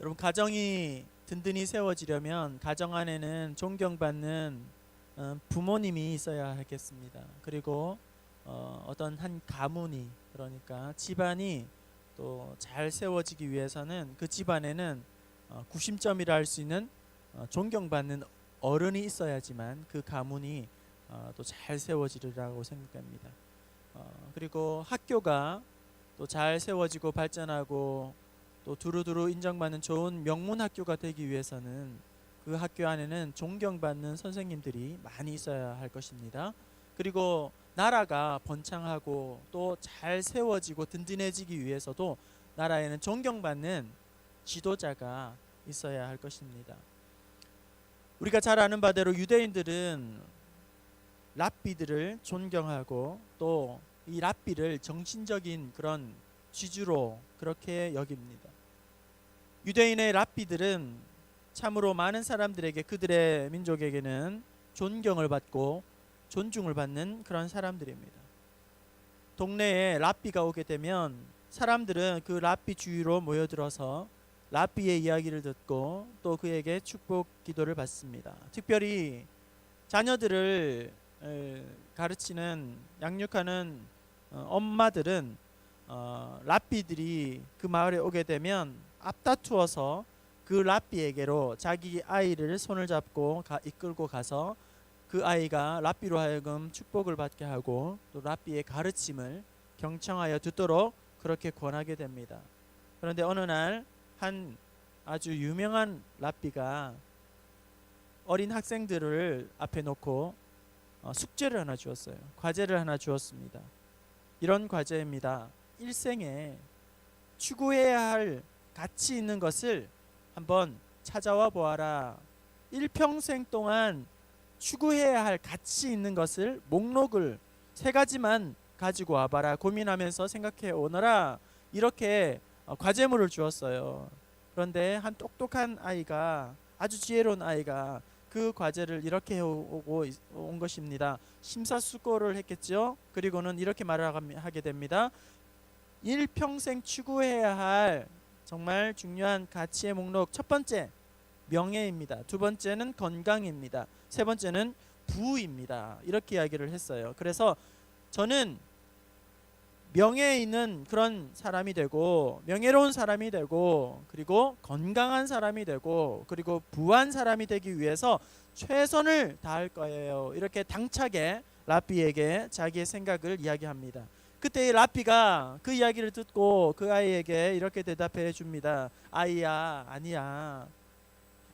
여러분 가정이 든든히 세워지려면 가정 안에는 존경받는 어, 부모님이 있어야 하겠습니다. 그리고 어, 어떤 한 가문이 그러니까 집안이 또 잘 세워지기 위해서는 그 집안에는 어, 구심점이라 할 수 있는 어, 존경받는 어른이 있어야지만 그 가문이 어, 또잘 세워지리라고 생각합니다. 어, 그리고 학교가 또 잘 세워지고 발전하고 또 두루두루 인정받는 좋은 명문 학교가 되기 위해서는 그 학교 안에는 존경받는 선생님들이 많이 있어야 할 것입니다. 그리고 나라가 번창하고 또 잘 세워지고 든든해지기 위해서도 나라에는 존경받는 지도자가 있어야 할 것입니다. 우리가 잘 아는 바대로 유대인들은 랍비들을 존경하고 또 이 랍비를 정신적인 그런 지주로 그렇게 여깁니다. 유대인의 랍비들은 참으로 많은 사람들에게 그들의 민족에게는 존경을 받고 존중을 받는 그런 사람들입니다. 동네에 랍비가 오게 되면 사람들은 그 랍비 주위로 모여들어서 랍비의 이야기를 듣고 또 그에게 축복 기도를 받습니다. 특별히 자녀들을 에, 가르치는 양육하는 어, 엄마들은 어, 랍비들이 그 마을에 오게 되면 앞다투어서 그 랍비에게로 자기 아이를 손을 잡고 가, 이끌고 가서 그 아이가 랍비로 하여금 축복을 받게 하고 또 랍비의 가르침을 경청하여 듣도록 그렇게 권하게 됩니다. 그런데 어느 날 한 아주 유명한 랍비가 어린 학생들을 앞에 놓고 어, 숙제를 하나 주었어요. 과제를 하나 주었습니다. 이런 과제입니다. 일생에 추구해야 할 가치 있는 것을 한번 찾아와 보아라. 일평생 동안 추구해야 할 가치 있는 것을 목록을 세 가지만 가지고 와봐라. 고민하면서 생각해 오너라. 이렇게 어, 과제물을 주었어요. 그런데 한 똑똑한 아이가 아주 지혜로운 아이가 그 과제를 이렇게 해오고 있- 온 것입니다. 심사숙고를 했겠죠. 그리고는 이렇게 말을 하게 됩니다. 일평생 추구해야 할 정말 중요한 가치의 목록 첫 번째 명예입니다. 두 번째는 건강입니다. 세 번째는 부입니다. 이렇게 이야기를 했어요. 그래서 저는 명예 있는 그런 사람이 되고 명예로운 사람이 되고 그리고 건강한 사람이 되고 그리고 부한 사람이 되기 위해서 최선을 다할 거예요. 이렇게 당차게 라피에게 자기의 생각을 이야기합니다. 그때 이 라피가 그 이야기를 듣고 그 아이에게 이렇게 대답해 줍니다. 아이야, 아니야.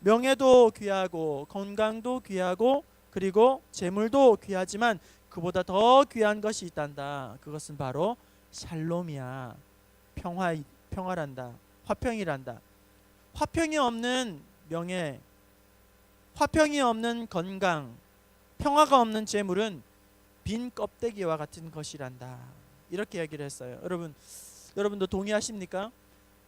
명예도 귀하고 건강도 귀하고 그리고 재물도 귀하지만 그보다 더 귀한 것이 있단다. 그것은 바로 샬롬이야. 평화 평화란다. 화평이란다. 화평이 없는 명예, 화평이 없는 건강, 평화가 없는 재물은 빈 껍데기와 같은 것이란다. 이렇게 얘기를 했어요. 여러분, 여러분도 동의하십니까?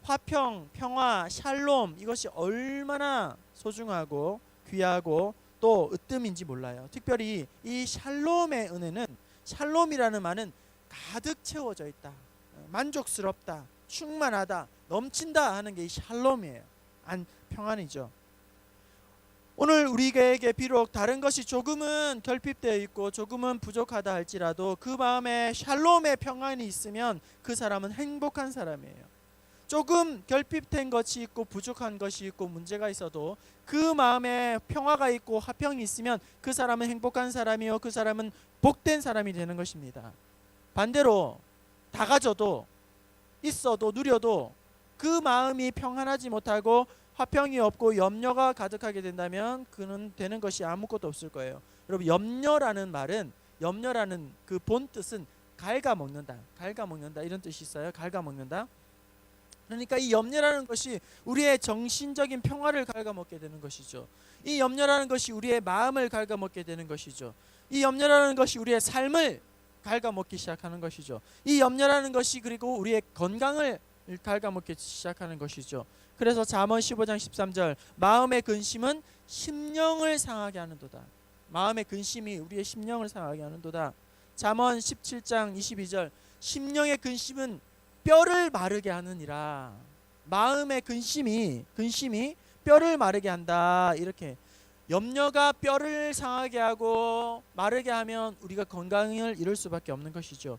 화평, 평화, 샬롬 이것이 얼마나 소중하고 귀하고 또 으뜸인지 몰라요. 특별히 이 샬롬의 은혜는 샬롬이라는 말은 가득 채워져 있다. 만족스럽다. 충만하다. 넘친다 하는 게 이 샬롬이에요. 안 평안이죠. 오늘 우리에게 비록 다른 것이 조금은 결핍되어 있고 조금은 부족하다 할지라도 그 마음에 샬롬의 평안이 있으면 그 사람은 행복한 사람이에요. 조금 결핍된 것이 있고 부족한 것이 있고 문제가 있어도 그 마음에 평화가 있고 화평이 있으면 그 사람은 행복한 사람이요 그 사람은 복된 사람이 되는 것입니다. 반대로 다 가져도 있어도 누려도 그 마음이 평안하지 못하고 화평이 없고 염려가 가득하게 된다면 그는 되는 것이 아무것도 없을 거예요. 여러분 염려라는 말은 염려라는 그 본 뜻은 갉아먹는다. 갉아먹는다 이런 뜻이 있어요. 갉아먹는다. 그러니까 이 염려라는 것이 우리의 정신적인 평화를 갉아먹게 되는 것이죠. 이 염려라는 것이 우리의 마음을 갉아먹게 되는 것이죠. 이 염려라는 것이 우리의 삶을 갉아먹기 시작하는 것이죠. 이 염려라는 것이 그리고 우리의 건강을 갉아먹기 시작하는 것이죠. 그래서 잠언 15장 13절 마음의 근심은 심령을 상하게 하는도다. 마음의 근심이 우리의 심령을 상하게 하는도다. 잠언 17장 22절 심령의 근심은 뼈를 마르게 하느니라. 마음의 근심이 근심이 뼈를 마르게 한다. 이렇게 염려가 뼈를 상하게 하고 마르게 하면 우리가 건강을 잃을 수밖에 없는 것이죠.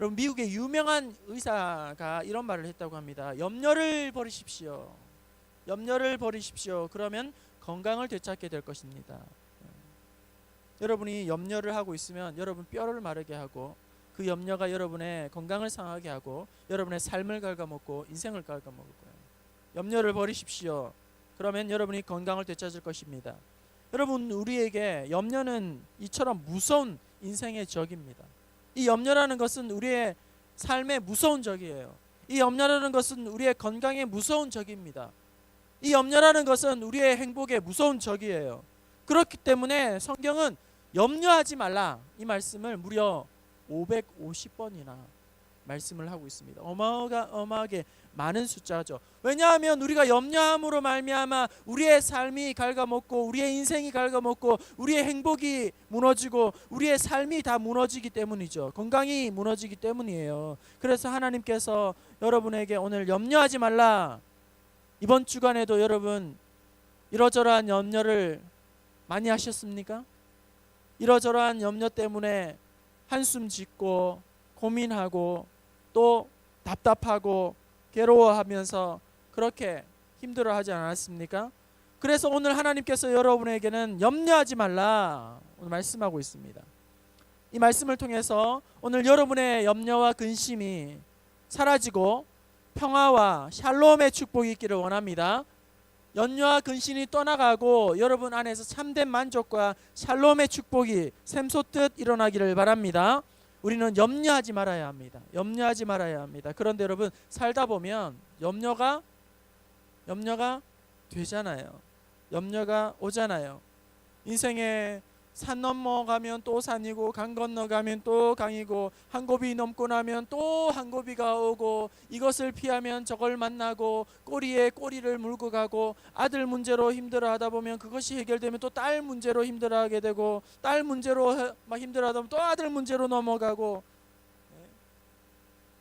여러분 미국의 유명한 의사가 이런 말을 했다고 합니다. 염려를 버리십시오. 염려를 버리십시오. 그러면 건강을 되찾게 될 것입니다. 여러분이 염려를 하고 있으면 여러분 뼈를 마르게 하고 그 염려가 여러분의 건강을 상하게 하고 여러분의 삶을 갉아먹고 인생을 갉아먹을 거예요. 염려를 버리십시오. 그러면 여러분이 건강을 되찾을 것입니다. 여러분 우리에게 염려는 이처럼 무서운 인생의 적입니다. 이 염려라는 것은 우리의 삶의 무서운 적이에요. 이 염려라는 것은 우리의 건강의 무서운 적입니다. 이 염려라는 것은 우리의 행복의 무서운 적이에요. 그렇기 때문에 성경은 염려하지 말라 이 말씀을 무려 550번이나 말씀을 하고 있습니다. 어마어가 어마하게 많은 숫자죠. 왜냐하면 우리가 염려함으로 말미암아 우리의 삶이 갉아먹고 우리의 인생이 갉아먹고 우리의 행복이 무너지고 우리의 삶이 다 무너지기 때문이죠. 건강이 무너지기 때문이에요. 그래서 하나님께서 여러분에게 오늘 염려하지 말라. 이번 주간에도 여러분 이러저러한 염려를 많이 하셨습니까? 이러저러한 염려 때문에 한숨 짓고 고민하고 또 답답하고 괴로워하면서 그렇게 힘들어하지 않았습니까? 그래서 오늘 하나님께서 여러분에게는 염려하지 말라 오늘 말씀하고 있습니다. 이 말씀을 통해서 오늘 여러분의 염려와 근심이 사라지고 평화와 샬롬의 축복이 있기를 원합니다. 연려와 근심이 떠나가고 여러분 안에서 참된 만족과 샬롬의 축복이 샘솟듯 일어나기를 바랍니다. 우리는 염려하지 말아야 합니다. 염려하지 말아야 합니다. 그런데 여러분 살다 보면 염려가 염려가 되잖아요. 염려가 오잖아요. 인생에 산 넘어가면 또 산이고 강 건너가면 또 강이고 한 고비 넘고 나면 또 한 고비가 오고 이것을 피하면 저걸 만나고 꼬리에 꼬리를 물고 가고 아들 문제로 힘들어하다 보면 그것이 해결되면 또 딸 문제로 힘들어하게 되고 딸 문제로 해- 막 힘들어하다 보면 또 아들 문제로 넘어가고 네.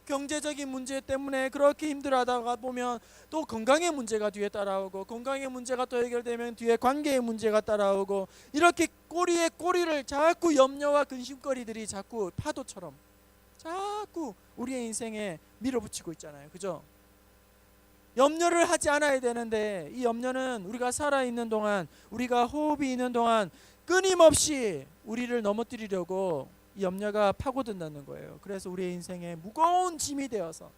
경제적인 문제 때문에 그렇게 힘들어하다가 보면 또 건강의 문제가 뒤에 따라오고 건강의 문제가 또 해결되면 뒤에 관계의 문제가 따라오고 이렇게 꼬리에 꼬리를 자꾸 염려와 근심거리들이 자꾸 파도처럼 자꾸 우리의 인생에 밀어붙이고 있잖아요. 그죠? 염려를 하지 않아야 되는데 이 염려는 우리가 살아 있는 동안 우리가 호흡이 있는 동안 끊임없이 우리를 넘어뜨리려고 이 염려가 파고든다는 거예요. 그래서 우리의 인생에 무거운 짐이 되어서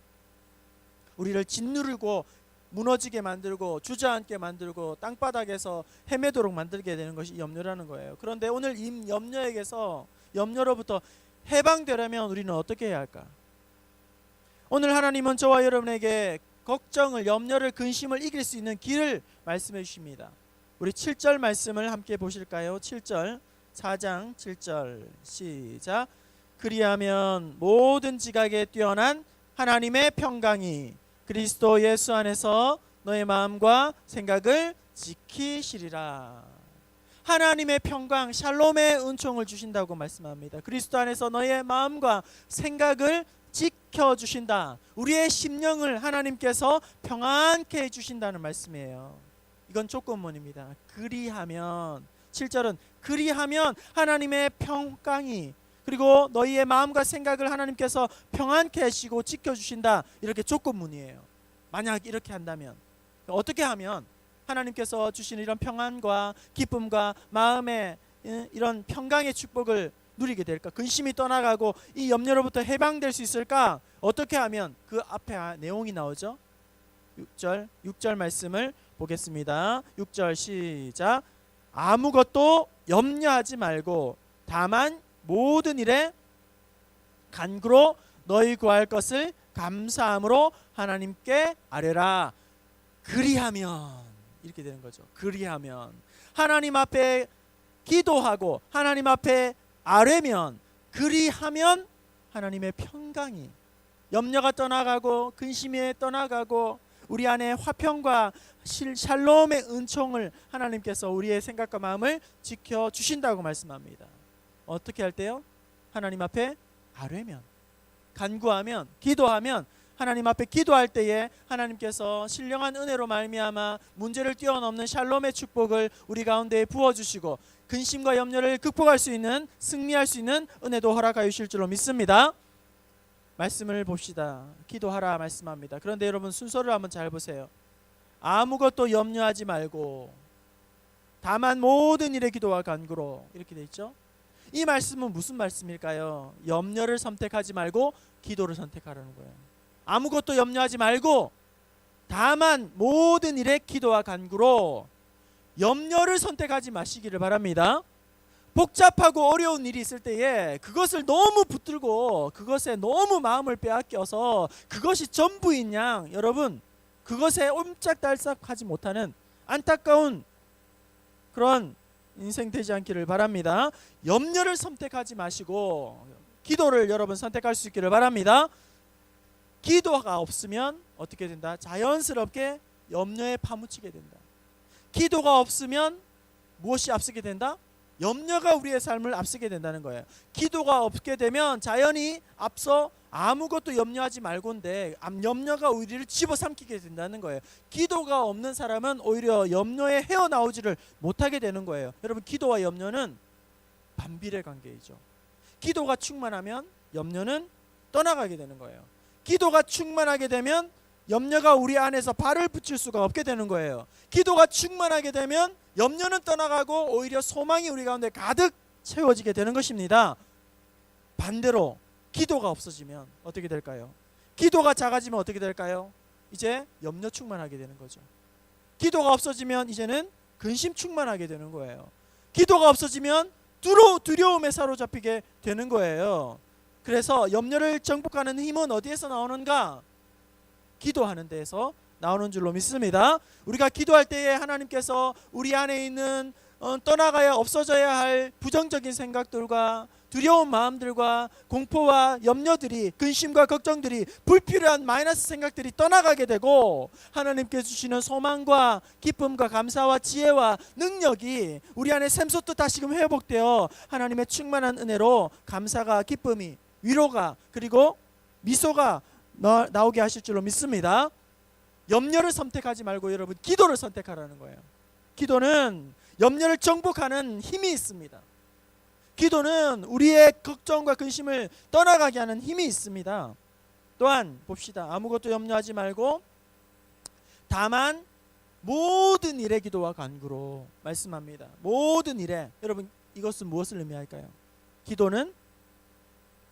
우리를 짓누르고 무너지게 만들고 주저앉게 만들고 땅바닥에서 헤매도록 만들게 되는 것이 염려라는 거예요. 그런데 오늘 이 염려에게서 염려로부터 해방되려면 우리는 어떻게 해야 할까? 오늘 하나님은 저와 여러분에게 걱정을 염려를 근심을 이길 수 있는 길을 말씀해 주십니다. 우리 7절 말씀을 함께 보실까요? 7절 4장 7절 시작 그리하면 모든 지각에 뛰어난 하나님의 평강이 그리스도 예수 안에서 너의 마음과 생각을 지키시리라. 하나님의 평강, 샬롬의 은총을 주신다고 말씀합니다. 그리스도 안에서 너의 마음과 생각을 지켜 주신다. 우리의 심령을 하나님께서 평안케 해 주신다는 말씀이에요. 이건 조건문입니다. 그리하면 7절은 그리하면 하나님의 평강이 그리고 너희의 마음과 생각을 하나님께서 평안케 하시고 지켜 주신다. 이렇게 조건문이에요. 만약 이렇게 한다면 어떻게 하면 하나님께서 주시는 이런 평안과 기쁨과 마음의 예, 이런 평강의 축복을 누리게 될까? 근심이 떠나가고 이 염려로부터 해방될 수 있을까? 어떻게 하면 그 앞에 아- 내용이 나오죠? 6절 6절 말씀을 보겠습니다. 6절 시작. 아무것도 염려하지 말고 다만 모든 일에 간구로 너희 구할 것을 감사함으로 하나님께 아뢰라. 그리하면 이렇게 되는 거죠. 그리하면 하나님 앞에 기도하고 하나님 앞에 아뢰면 그리하면 하나님의 평강이 염려가 떠나가고 근심이 떠나가고 우리 안에 화평과 실- 샬롬의 은총을 하나님께서 우리의 생각과 마음을 지켜 주신다고 말씀합니다. 어떻게 할 때요? 하나님 앞에 아뢰면 간구하면 기도하면 하나님 앞에 기도할 때에 하나님께서 신령한 은혜로 말미암아 문제를 뛰어넘는 샬롬의 축복을 우리 가운데에 부어 주시고 근심과 염려를 극복할 수 있는 승리할 수 있는 은혜도 허락하여 주실 줄로 믿습니다. 말씀을 봅시다. 기도하라 말씀합니다. 그런데 여러분 순서를 한번 잘 보세요. 아무것도 염려하지 말고 다만 모든 일에 기도와 간구로 이렇게 돼 있죠. 이 말씀은 무슨 말씀일까요? 염려를 선택하지 말고 기도를 선택하라는 거예요. 아무것도 염려하지 말고 다만 모든 일에 기도와 간구로 염려를 선택하지 마시기를 바랍니다. 복잡하고 어려운 일이 있을 때에 그것을 너무 붙들고 그것에 너무 마음을 빼앗겨서 그것이 전부인 양 여러분 그것에 옴짝달싹하지 못하는 안타까운 그런 인생 되지 않기를 바랍니다. 염려를 선택하지 마시고 기도를 여러분 선택할 수 있기를 바랍니다. 기도가 없으면 어떻게 된다? 자연스럽게 염려에 파묻히게 된다. 기도가 없으면 무엇이 앞서게 된다? 염려가 우리의 삶을 앞서게 된다는 거예요. 기도가 없게 되면 자연히 앞서 아무것도 염려하지 암- 염려가 우리를 집어삼키게 된다는 거예요. 기도가 없는 사람은 오히려 염려에 헤어나오지를 못하게 되는 거예요. 여러분 기도와 염려는 반비례 관계이죠. 기도가 충만하면 염려는 떠나가게 되는 거예요. 기도가 충만하게 되면 염려가 우리 안에서 발을 붙일 수가 없게 되는 거예요. 기도가 충만하게 되면 염려는 떠나가고 오히려 소망이 우리 가운데 가득 채워지게 되는 것입니다. 반대로 기도가 없어지면 어떻게 될까요? 기도가 작아지면 어떻게 될까요? 이제 염려 충만하게 되는 거죠. 기도가 없어지면 이제는 근심 충만하게 되는 거예요. 기도가 없어지면 두려, 두려움에 사로잡히게 되는 거예요. 그래서 염려를 정복하는 힘은 어디에서 나오는가? 기도하는 데에서 나오는 줄로 믿습니다. 우리가 기도할 때에 하나님께서 우리 안에 있는 어, 떠나가야 없어져야 할 부정적인 생각들과 두려운 마음들과 공포와 염려들이 근심과 걱정들이 불필요한 마이너스 생각들이 떠나가게 되고 하나님께 주시는 소망과 기쁨과 감사와 지혜와 능력이 우리 안에 샘솟듯 다시금 회복되어 하나님의 충만한 은혜로 감사가 기쁨이 위로가 그리고 미소가 나, 나오게 하실 줄로 믿습니다. 염려를 선택하지 말고 여러분 기도를 선택하라는 거예요. 기도는 염려를 정복하는 힘이 있습니다. 기도는 우리의 걱정과 근심을 떠나가게 하는 힘이 있습니다. 또한 봅시다. 아무것도 염려하지 말고 다만 모든 일에 기도와 간구로 말씀합니다. 모든 일에 여러분 이것은 무엇을 의미할까요? 기도는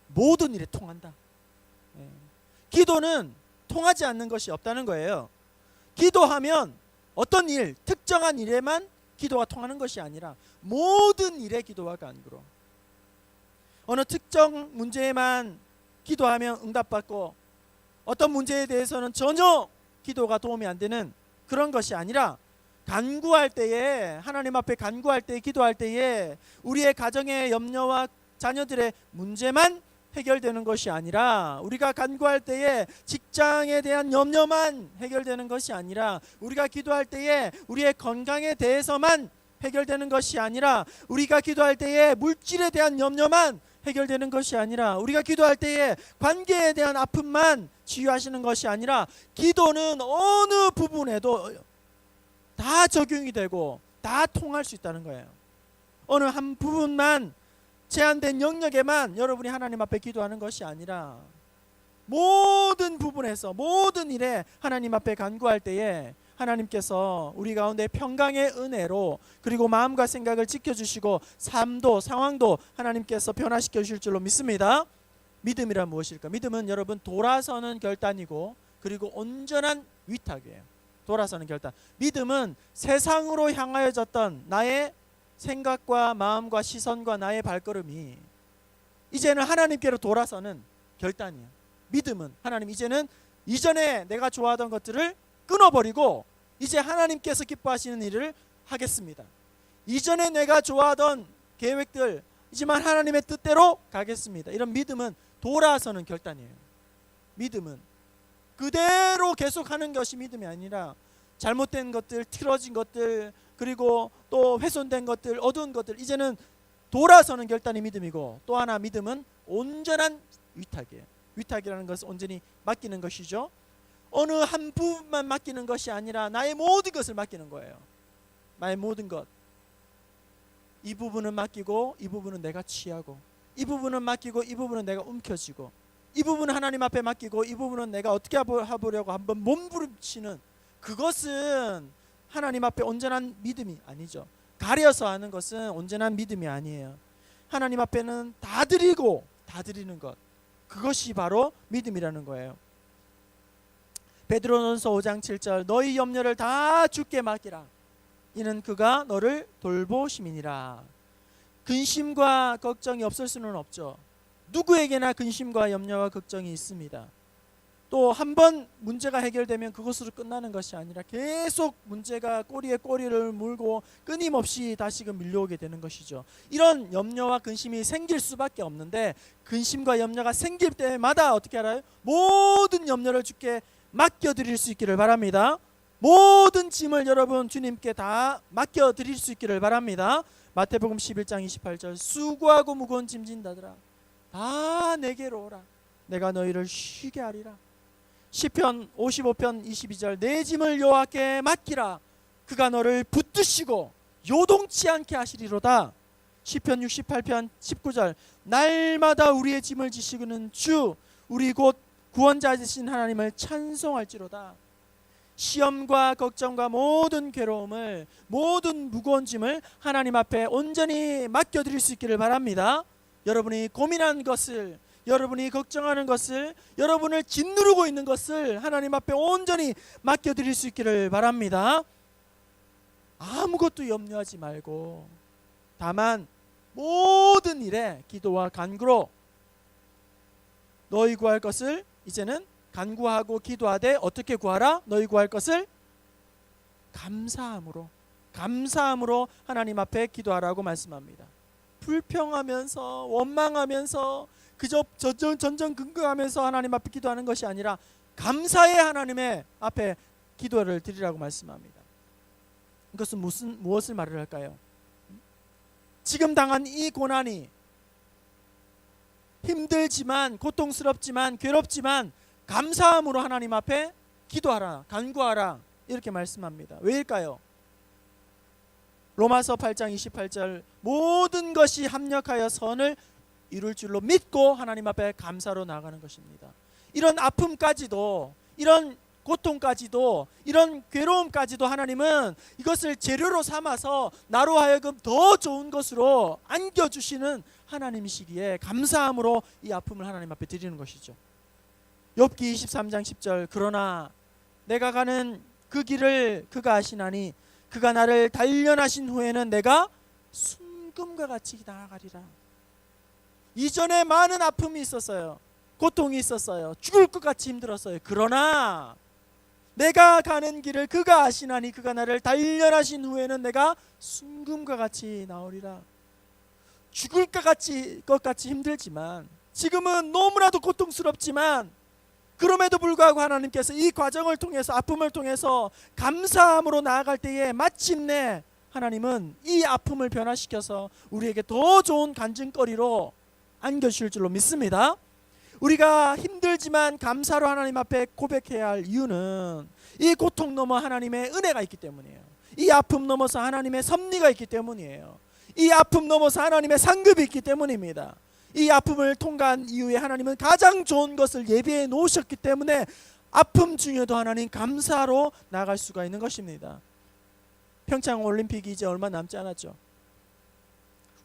모든 일에 통한다. 예. 기도는 통하지 않는 것이 없다는 거예요. 기도하면 어떤 일, 특정한 일에만 기도가 통하는 것이 아니라 모든 일에 기도와 간구로 어느 특정 문제에만 기도하면 응답받고 어떤 문제에 대해서는 전혀 기도가 도움이 안 되는 그런 것이 아니라 간구할 때에 하나님 앞에 간구할 때 기도할 때에 우리의 가정의 염려와 자녀들의 문제만 해결되는 것이 아니라 우리가 간구할 때에 직장에 대한 염려만 해결되는 것이 아니라 우리가 기도할 때에 우리의 건강에 대해서만 해결되는 것이 아니라 우리가 기도할 때에 물질에 대한 염려만 해결되는 것이 아니라 우리가 기도할 때에 관계에 대한 아픔만 치유하시는 것이 아니라 기도는 어느 부분에도 다 적용이 되고 다 통할 수 있다는 거예요. 어느 한 부분만 제한된 영역에만 여러분이 하나님 앞에 기도하는 것이 아니라 모든 부분에서 모든 일에 하나님 앞에 간구할 때에 하나님께서 우리 가운데 평강의 은혜로 그리고 마음과 생각을 지켜주시고 삶도 상황도 하나님께서 변화시켜 주실 줄로 믿습니다. 믿음이란 무엇일까? 믿음은 여러분 돌아서는 결단이고 그리고 온전한 위탁이에요. 돌아서는 결단. 믿음은 세상으로 향하여졌던 나의 생각과 마음과 시선과 나의 발걸음이 이제는 하나님께로 돌아서는 결단이에요. 믿음은 하나님 이제는 이전에 내가 좋아하던 것들을 끊어버리고 이제 하나님께서 기뻐하시는 일을 하겠습니다. 이전에 내가 좋아하던 계획들 이지만 하나님의 뜻대로 가겠습니다. 이런 믿음은 돌아서는 결단이에요. 믿음은 그대로 계속하는 것이 믿음이 아니라 잘못된 것들, 틀어진 것들, 그리고 또 훼손된 것들, 어두운 것들 이제는 돌아서는 결단이 믿음이고 또 하나 믿음은 온전한 위탁이에요. 위탁이라는 것은 온전히 맡기는 것이죠. 어느 한 부분만 맡기는 것이 아니라 나의 모든 것을 맡기는 거예요. 나의 모든 것. 이 부분은 맡기고 이 부분은 내가 취하고 이 부분은 맡기고 이 부분은 내가 움켜쥐고 이 부분은 하나님 앞에 맡기고 이 부분은 내가 어떻게 하보- 해보려고 한번 몸부림치는 그것은 하나님 앞에 온전한 믿음이 아니죠. 가려서 하는 것은 온전한 믿음이 아니에요. 하나님 앞에는 다 드리고 다 드리는 것 그것이 바로 믿음이라는 거예요. 베드로전서 5장 7절 너희 염려를 다 주께 맡기라. 이는 그가 너를 돌보심이니라. 근심과 걱정이 없을 수는 없죠. 누구에게나 근심과 염려와 걱정이 있습니다. 또 한 번 문제가 해결되면 그것으로 끝나는 것이 아니라 계속 문제가 꼬리에 꼬리를 물고 끊임없이 다시금 밀려오게 되는 것이죠. 이런 염려와 근심이 생길 수밖에 없는데 근심과 염려가 생길 때마다 어떻게 알아요? 모든 염려를 주께 맡겨 드릴 수 있기를 바랍니다. 모든 짐을 여러분 주님께 다 맡겨 드릴 수 있기를 바랍니다. 마태복음 11장 28절 수고하고 무거운 짐 진다더라 다 내게로 오라 내가 너희를 쉬게 하리라 시편 55편 22절 내 짐을 여호와께 맡기라. 그가 너를 붙드시고 요동치 않게 하시리로다. 시편 68편 19절 날마다 우리의 짐을 지시고는 주 우리 곧 구원자 되신 하나님을 찬송할지로다. 시험과 걱정과 모든 괴로움을 모든 무거운 짐을 하나님 앞에 온전히 맡겨 드릴 수 있기를 바랍니다. 여러분이 고민한 것을 여러분이 걱정하는 것을 여러분을 짓누르고 있는 것을 하나님 앞에 온전히 맡겨 드릴 수 있기를 바랍니다. 아무것도 염려하지 말고 다만 모든 일에 기도와 간구로 너희 구할 것을 이제는 간구하고 기도하되 어떻게 구하라? 너희 구할 것을 감사함으로 감사함으로 하나님 앞에 기도하라고 말씀합니다. 불평하면서 원망하면서 그저 전전 전전긍긍하면서 하나님 앞에 기도하는 것이 아니라 감사의 하나님의 앞에 기도를 드리라고 말씀합니다. 이것은 무슨 무엇을 말을 할까요? 지금 당한 이 고난이 힘들지만 고통스럽지만 괴롭지만 감사함으로 하나님 앞에 기도하라 간구하라 이렇게 말씀합니다. 왜일까요? 로마서 8장 28절 모든 것이 합력하여 선을 이룰 줄로 믿고 하나님 앞에 감사로 나가는 것입니다. 이런 아픔까지도 이런 고통까지도 이런 괴로움까지도 하나님은 이것을 재료로 삼아서 나로 하여금 더 좋은 것으로 안겨 주시는 하나님이시기에 감사함으로 이 아픔을 하나님 앞에 드리는 것이죠. 욥기 23장 10절 그러나 내가 가는 그 길을 그가 아시나니 그가 나를 단련하신 후에는 내가 순금과 같이 나아가리라. 이전에 많은 아픔이 있었어요. 고통이 있었어요. 죽을 것 같이 힘들었어요. 그러나 내가 가는 길을 그가 아시나니 그가 나를 단련하신 후에는 내가 순금과 같이 나오리라. 죽을 것 같이 것 같이 힘들지만 지금은 너무나도 고통스럽지만 그럼에도 불구하고 하나님께서 이 과정을 통해서 아픔을 통해서 감사함으로 나아갈 때에 마침내 하나님은 이 아픔을 변화시켜서 우리에게 더 좋은 간증거리로 안겨주실 줄로 믿습니다. 우리가 힘들지만 감사로 하나님 앞에 고백해야 할 이유는 이 고통 넘어 하나님의 은혜가 있기 때문이에요. 이 아픔 넘어서 하나님의 섭리가 있기 때문이에요. 이 아픔 넘어서 하나님의 상급이 있기 때문입니다. 이 아픔을 통과한 이후에 하나님은 가장 좋은 것을 예비해 놓으셨기 때문에 아픔 중에도 하나님 감사로 나갈 수가 있는 것입니다. 평창 올림픽이 이제 얼마 남지 않았죠.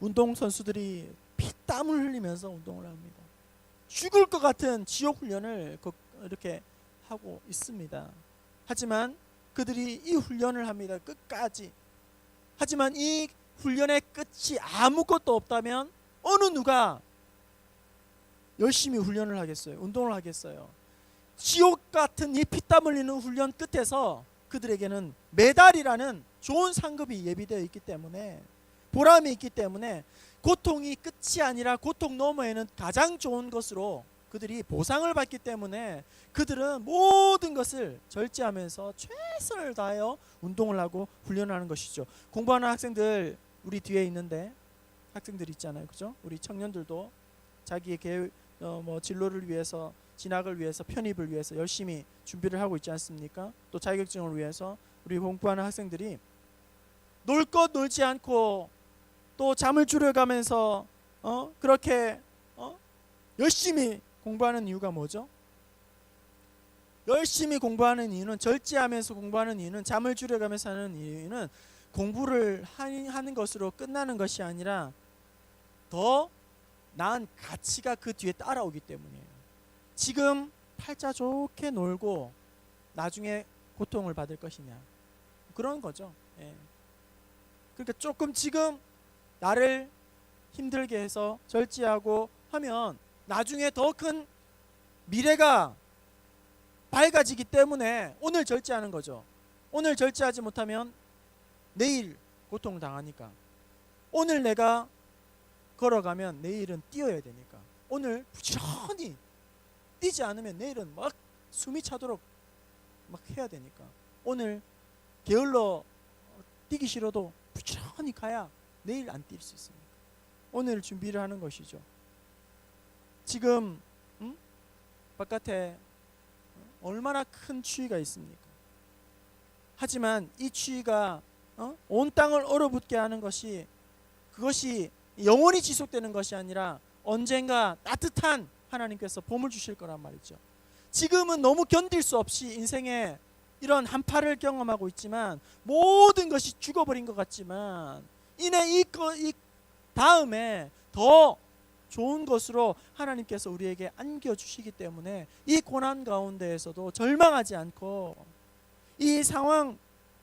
운동 선수들이 피땀을 흘리면서 운동을 합니다. 죽을 것 같은 지옥 훈련을 그- 이렇게 하고 있습니다. 하지만 그들이 이 훈련을 합니다. 끝까지. 하지만 이 훈련의 끝이 아무것도 없다면 어느 누가 열심히 훈련을 하겠어요. 운동을 하겠어요. 지옥 같은 이 피땀 흘리는 훈련 끝에서 그들에게는 메달이라는 좋은 상급이 예비되어 있기 때문에 보람이 있기 때문에 고통이 끝이 아니라 고통 너머에는 가장 좋은 것으로 그들이 보상을 받기 때문에 그들은 모든 것을 절제하면서 최선을 다하여 운동을 하고 훈련하는 것이죠. 공부하는 학생들 우리 뒤에 있는데 학생들 있잖아요, 그죠? 우리 청년들도 자기의 계획, 어, 뭐 진로를 위해서 진학을 위해서 편입을 위해서 열심히 준비를 하고 있지 않습니까? 또 자격증을 위해서 우리 공부하는 학생들이 놀 것 놀지 않고 또 잠을 줄여가면서 어 그렇게 어 열심히 공부하는 이유가 뭐죠? 열심히 공부하는 이유는 절제하면서 공부하는 이유는 잠을 줄여가면서 하는 이유는 공부를 하는 것으로 끝나는 것이 아니라 더 나은 가치가 그 뒤에 따라오기 때문이에요. 지금 팔자 좋게 놀고 나중에 고통을 받을 것이냐 그런 거죠. 예. 그러니까 조금 지금 나를 힘들게 해서 절제하고 하면 나중에 더 큰 미래가 밝아지기 때문에 오늘 절제하는 거죠. 오늘 절제하지 못하면 내일 고통 당하니까. 오늘 내가 걸어가면 내일은 뛰어야 되니까. 오늘 부지런히 뛰지 않으면 내일은 막 숨이 차도록 막 해야 되니까. 오늘 게을러 뛰기 싫어도 부지런히 가야 내일 안 뛸 수 있습니다. 오늘 준비를 하는 것이죠. 지금 음? 바깥에 얼마나 큰 추위가 있습니까? 하지만 이 추위가 어? 온 땅을 얼어붙게 하는 것이 그것이 영원히 지속되는 것이 아니라 언젠가 따뜻한 하나님께서 봄을 주실 거란 말이죠. 지금은 너무 견딜 수 없이 인생에 이런 한파를 경험하고 있지만 모든 것이 죽어버린 것 같지만 이내 이, 거- 이 다음에 더 좋은 것으로 하나님께서 우리에게 안겨 주시기 때문에 이 고난 가운데에서도 절망하지 않고 이 상황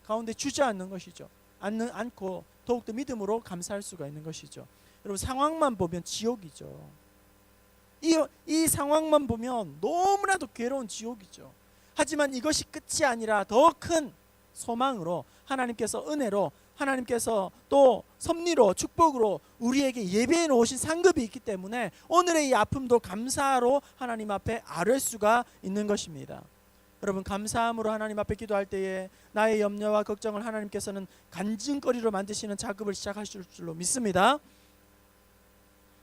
가운데 주저앉는 것이죠. 않는 않고 더욱더 믿음으로 감사할 수가 있는 것이죠. 여러분 상황만 보면 지옥이죠. 이, 이 상황만 보면 너무나도 괴로운 지옥이죠. 하지만 이것이 끝이 아니라 더 큰 소망으로 하나님께서 은혜로 하나님께서 또 섭리로 축복으로 우리에게 예배해 놓으신 상급이 있기 때문에 오늘의 이 아픔도 감사로 하나님 앞에 아뢰 수가 있는 것입니다. 여러분 감사함으로 하나님 앞에 기도할 때에 나의 염려와 걱정을 하나님께서는 간증거리로 만드시는 작업을 시작하실 줄로 믿습니다.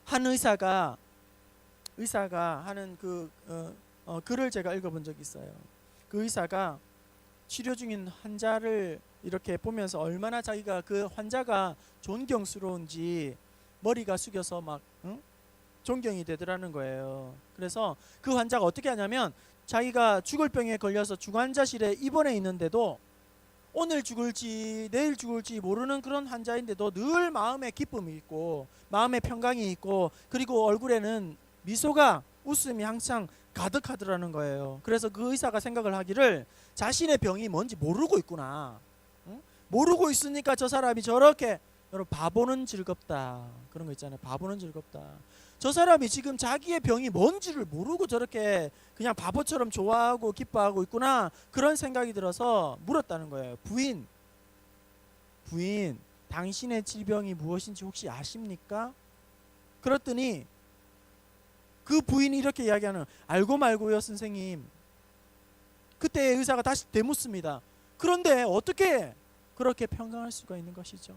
한 의사가 의사가 하는 그 어, 어, 글을 제가 읽어본 적이 있어요. 그 의사가 치료 중인 환자를 이렇게 보면서 얼마나 자기가 그 환자가 존경스러운지 머리가 숙여서 막 응? 존경이 되더라는 거예요. 그래서 그 환자가 어떻게 하냐면 자기가 죽을 병에 걸려서 중환자실에 입원해 있는데도 오늘 죽을지 내일 죽을지 모르는 그런 환자인데도 늘 마음에 기쁨이 있고 마음에 평강이 있고 그리고 얼굴에는 미소가 웃음이 항상 가득하더라는 거예요. 그래서 그 의사가 생각을 하기를 자신의 병이 뭔지 모르고 있구나. 응? 모르고 있으니까 저 사람이 저렇게 여러분 바보는 즐겁다 그런 거 있잖아요. 바보는 즐겁다. 저 사람이 지금 자기의 병이 뭔지를 모르고 저렇게 그냥 바보처럼 좋아하고 기뻐하고 있구나 그런 생각이 들어서 물었다는 거예요. 부인, 부인, 당신의 질병이 무엇인지 혹시 아십니까? 그랬더니 그 부인이 이렇게 이야기하는 알고 말고요 선생님. 그때 의사가 다시 되묻습니다. 그런데 어떻게 그렇게 평강할 수가 있는 것이죠?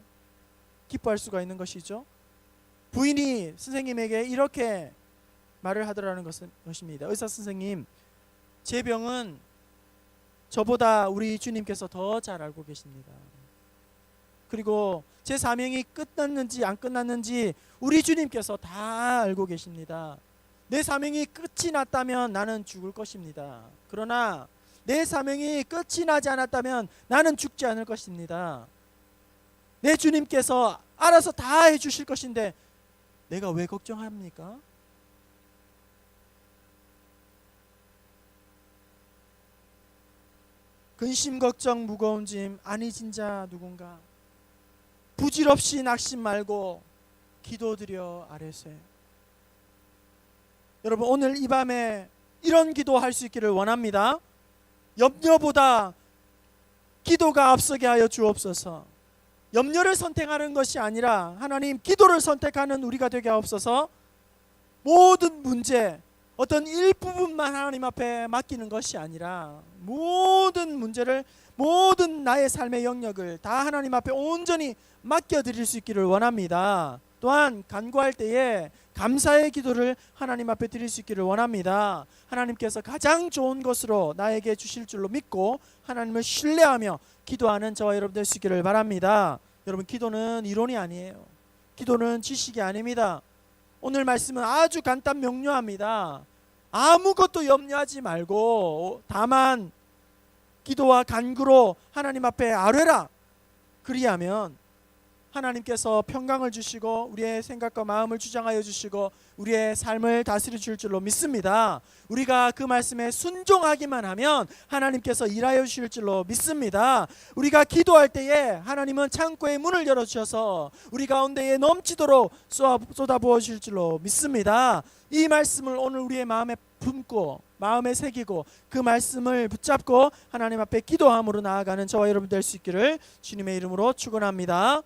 기뻐할 수가 있는 것이죠? 부인이 선생님에게 이렇게 말을 하더라는 것입니다. 의사 선생님, 제 병은 저보다 우리 주님께서 더 잘 알고 계십니다. 그리고 제 사명이 끝났는지 안 끝났는지 우리 주님께서 다 알고 계십니다. 내 사명이 끝이 났다면 나는 죽을 것입니다. 그러나 내 사명이 끝이 나지 않았다면 나는 죽지 않을 것입니다. 내 주님께서 알아서 다 해주실 것인데 내가 왜 걱정합니까? 근심 걱정 무거운 짐 아니 진자 누군가 부질없이 낙심 말고 기도드려 아뢰세 여러분 오늘 이 밤에 이런 기도할 수 있기를 원합니다 염려보다 기도가 앞서게 하여 주옵소서 염려를 선택하는 것이 아니라 하나님 기도를 선택하는 우리가 되게 하옵소서 모든 문제 어떤 일부분만 하나님 앞에 맡기는 것이 아니라 모든 문제를 모든 나의 삶의 영역을 다 하나님 앞에 온전히 맡겨 드릴 수 있기를 원합니다. 또한 간구할 때에 감사의 기도를 하나님 앞에 드릴 수 있기를 원합니다. 하나님께서 가장 좋은 것으로 나에게 주실 줄로 믿고 하나님을 신뢰하며 기도하는 저와 여러분 될 수 있기를 바랍니다. 여러분 기도는 이론이 아니에요. 기도는 지식이 아닙니다. 오늘 말씀은 아주 간단 명료합니다. 아무것도 염려하지 말고 다만 기도와 간구로 하나님 앞에 아뢰라. 그리하면 하나님께서 평강을 주시고 우리의 생각과 마음을 주장하여 주시고 우리의 삶을 다스려 줄 줄로 믿습니다. 우리가 그 말씀에 순종하기만 하면 하나님께서 일하여 주실 줄로 믿습니다. 우리가 기도할 때에 하나님은 창고의 문을 열어 주셔서 우리 가운데에 넘치도록 쏟아, 쏟아 부어 주실 줄로 믿습니다. 이 말씀을 오늘 우리의 마음에 품고 마음에 새기고 그 말씀을 붙잡고 하나님 앞에 기도함으로 나아가는 저와 여러분 될 수 있기를 주님의 이름으로 축원합니다.